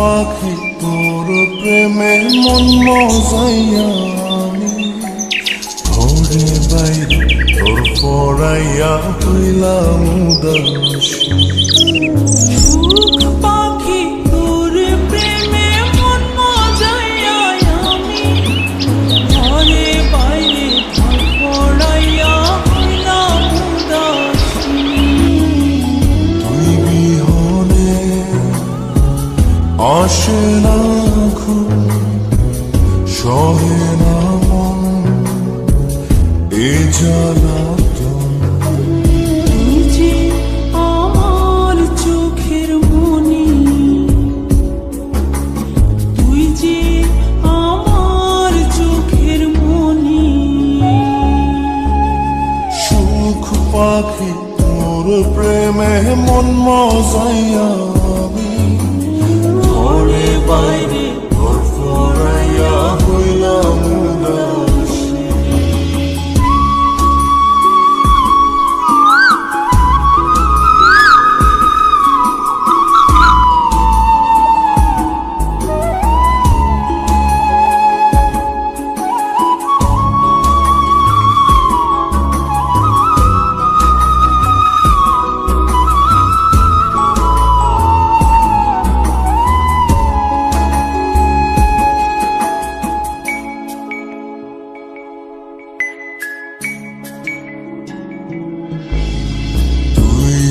পাখি তোর প্রেমে মন মজাইয়া আমি। ঘরে বাইরে তোর পড়াইয়া হইলাম উদাসী। আসে না ঘুম সহে না মন এ জ্বালাতন তুই যে আমার চোখের মনি তুই যে আমার চোখের মনি। সুখ পাখি তোর প্রেমে মন মজাইয়া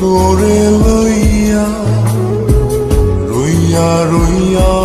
তোরে লইয়া রইয়া রইয়া